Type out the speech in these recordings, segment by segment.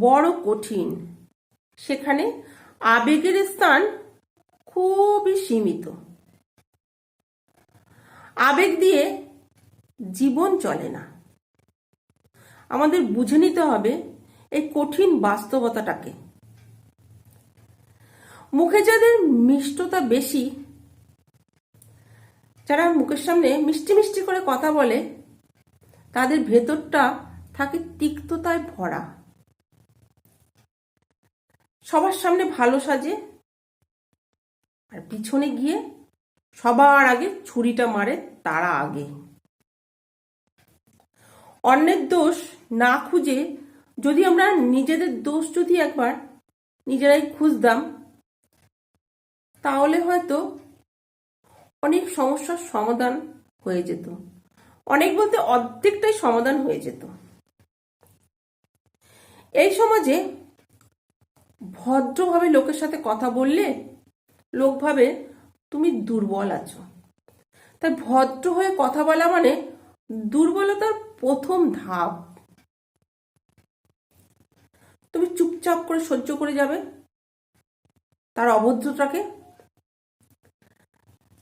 বড় কঠিন। সেখানে আবেগের স্থান খুবই সীমিত। আবেগ দিয়ে জীবন চলে না। আমাদের বুঝে নিতে হবে এই কঠিন বাস্তবতাটাকে। মুখে যাদের মিষ্টতা বেশি, যারা মুখের সামনে মিষ্টি মিষ্টি করে কথা বলে, তাদের ভেতরটা থাকে তিক্ততায় ভরা। সবার সামনে ভালো সাজে। আর পিছনে গিয়ে সবার আগে ছুরিটা মারে তারা আগে। অন্যের দোষ না খুঁজে যদি আমরা নিজেদের দোষ যদি একবার নিজেরাই খুঁজতাম, তাহলে হয়তো অনেক সমস্যার সমাধান হয়ে যেত। অনেক বলতে অর্ধেকটাই সমাধান হয়ে যেত। এই সমাজে ভদ্রভাবে লোকের সাথে কথা বললে লোক ভাবে, তুমি দুর্বল আছো। তাই ভদ্র হয়ে কথা বলা মানে দুর্বলতার প্রথম ধাপ। তুমি চুপচাপ করে সহ্য করে যাবে তার অভদ্রতাকে।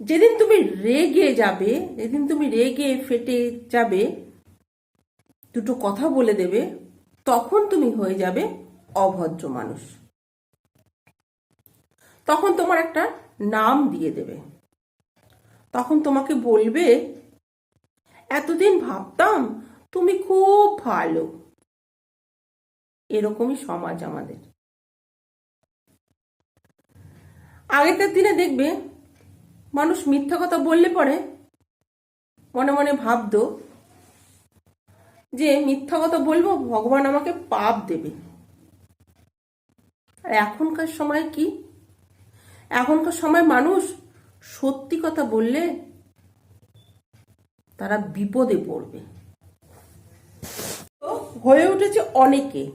যেদিন তুমি রেগে যাবে, যেদিন তুমি রেগে ফেটে যাবে, দুটো কথা বলে দেবে, তখন তুমি হয়ে যাবে অভদ্র মানুষ। তখন তোমার একটা নাম দিয়ে দেবে। তখন তোমাকে বলবে, এতদিন ভাবতাম তুমি খুব ভালো। এরকমই সমাজ আমাদের। আগেকার দিনে দেখবে, মানুষ মিথ্যা কথা বললে পরে মনে মনে ভাবতো যে মিথ্যা কথা বলব, ভগবান আমাকে পাপ দেবে। আর এখনকার সময় কি? এখনকার সময় মানুষ সত্যি কথা বললে তারা বিপদে পড়বে। হয়ে উঠেছে অনেকে।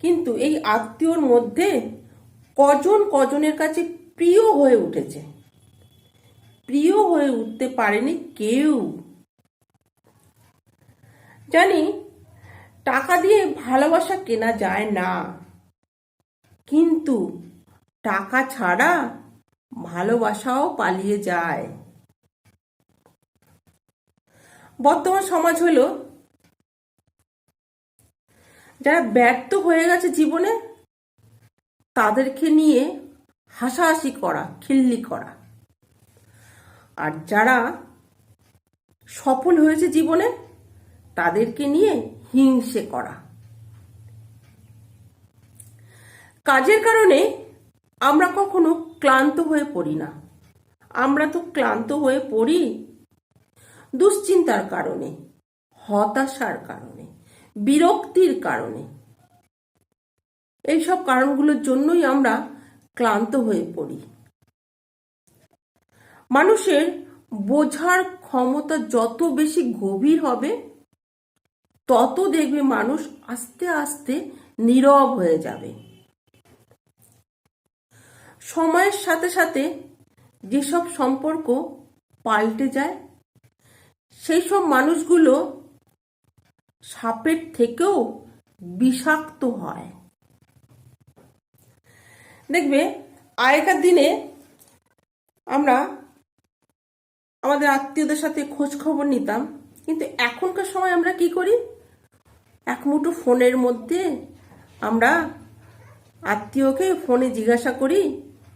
কিন্তু এই আত্মীয়র মধ্যে কজন কজনের কাছে প্রিয় হয়ে উঠেছে? প্রিয় হয়ে উঠতে পারেনি কেউ। জানি, টাকা দিয়ে ভালোবাসা কেনা যায় না। কিন্তু টাকা ছাড়া ভালোবাসাও পালিয়ে যায়। বর্তমান সমাজ হলো, যারা ব্যর্থ হয়ে গেছে জীবনে, তাদেরকে নিয়ে হাসাহাসি করা, খিল্লি করা। আর যারা সফল হয়েছে জীবনে, তাদেরকে নিয়ে হিংসে করা। কাজের কারণে আমরা কখনো ক্লান্ত হয়ে পড়ি না। আমরা তো ক্লান্ত হয়ে পড়ি দুশ্চিন্তার কারণে, হতাশার কারণে, বিরক্তির কারণে। এইসব কারণগুলোর জন্যই আমরা ক্লান্ত হয়ে পড়ি। মানুষের বোঝার ক্ষমতা যত বেশি গভীর হবে, তত দেখবে মানুষ আস্তে আস্তে নীরব হয়ে যাবে। সময়ের সাথে সাথে যেসব সম্পর্ক পাল্টে যায়, সেই সব মানুষগুলো সাপের থেকেও বিষাক্ত হয়। দেখবে, আগেকার দিনে আমরা আমাদের আত্মীয়দের সাথে খোঁজ খবর নিতাম, কিন্তু এখনকার সময় আমরা কি করি? এক মুঠো ফোনের মধ্যে আমরা আত্মীয়কে ফোনে জিজ্ঞাসা করি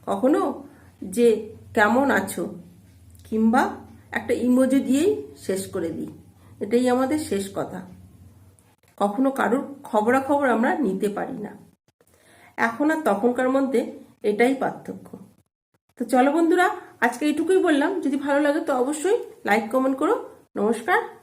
কখনো যে কেমন আছো কিংবা একটা ইমোজি দিয়েই শেষ করে দিই। এটাই আমাদের শেষ কথা। কখনো কারোর খবরাখবর আমরা নিতে পারি না। এখন আর তখনকার মধ্যে এটাই পার্থক্য। তো চলো বন্ধুরা, আজকে এইটুকুই বললাম। যদি ভালো লাগে তো অবশ্যই লাইক কমেন্ট করো। নমস্কার।